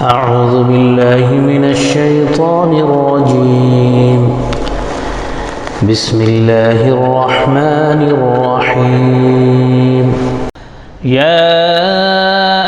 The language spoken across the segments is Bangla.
بالله من الشيطان الرجيم. بسم الله الرحمن الرحيم. يا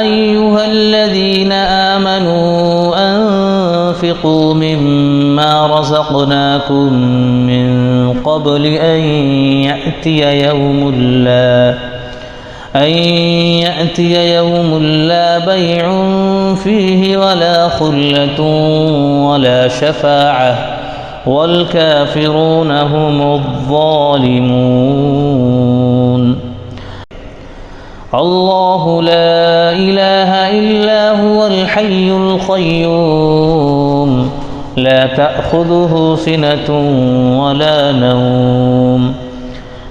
أيها الذين آمنوا أنفقوا مما رزقناكم من قبل أن يأتي يوم لا أن يأتي يوم لا بيع فيه ولا خلة ولا شفاعة والكافرون هم الظالمون. الله لا إله إلا هو الحي القيوم لا تأخذه سنة ولا نوم.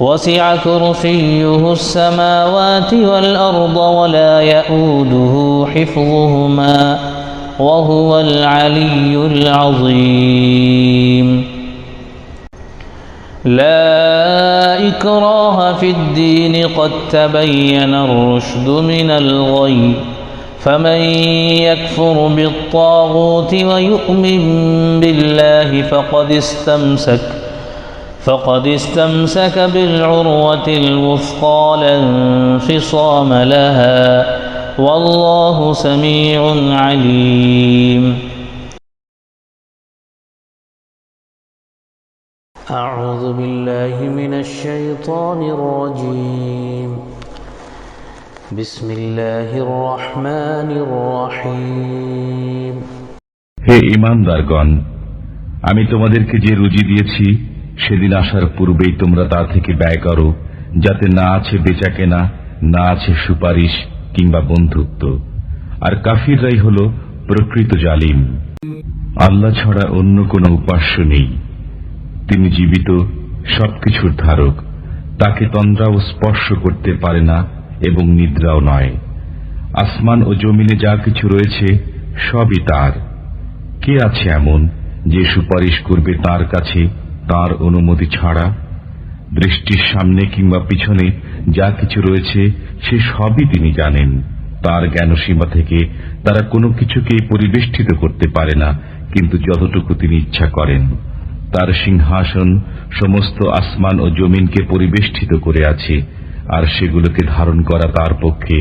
وسع كرسيه السماوات والأرض ولا يئوده حفظهما وهو العلي العظيم. لا إكراه في الدين قد تبين الرشد من الغي فمن يكفر بالطاغوت ويؤمن بالله فقد استمسك فقد استمسك بالعروة الوثقى لا انفصام لها والله سميع عليم أعوذ بالله من الشيطان الرجيم بسم الله الرحمن الرحيم হে ইমানদারগণ আমি তোমাদেরকে যে রুজি দিয়েছি সেদিন আসার পূর্বেই তোমরা তা থেকে ব্যয় করো, যাতে না আছে বেচা কেনা না আছে সুপারিশ কিংবা বন্ধুত্ব। আর কাফিররাই হল প্রকৃত জালিম। আল্লাহ ছাড়া অন্য কোনো উপাস্য নেই। তিনি জীবিত, সবকিছুর ধারক। তাকে তন্দ্রাও স্পর্শ করতে পারে না এবং নিদ্রাও নয়। আসমান ও জমিনে যা কিছু রয়েছে, সবই তার। কে আছে এমন যে সুপারিশ করবে তার কাছে তার অনুমতি ছাড়া, দৃষ্টির সামনে কিংবা পিছনে যা কিছু রয়েছে, সে সবই তিনি জানেন। তার জ্ঞানসীমা থেকে তারা কোনো কিছুকেই পরিবেষ্টিত করতে পারে না, কিন্তু যতটুকু তিনি ইচ্ছা করেন। তার সিংহাসন সমস্ত আসমান ও জমিনকে পরিবেষ্টিত করে আছে, আর সেগুলোকে ধারণ করা তার পক্ষে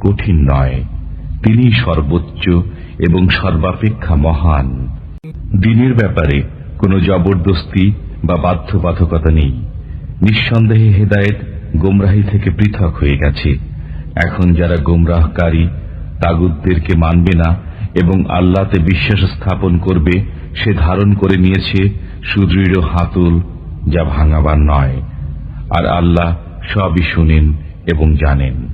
কঠিন নয়। তিনি সর্বোচ্চ এবং সর্বাপেক্ষা মহান। দিনের ব্যাপারে কোনো জবরদস্তি বা বাধ্যবাধকতা নেই। নিঃসন্দেহে হেদায়েত গোমরাহি থেকে পৃথক হয়ে গেছে। এখন যারা গোমরাহকারী তাগুদদেরকে মানবে না এবং আল্লাহতে বিশ্বাস স্থাপন করবে, সে ধারণ করে নিয়েছে সুদৃঢ় হাতুল যা ভাঙাবার নয়। আর আল্লাহ সবই শুনেন এবং জানেন।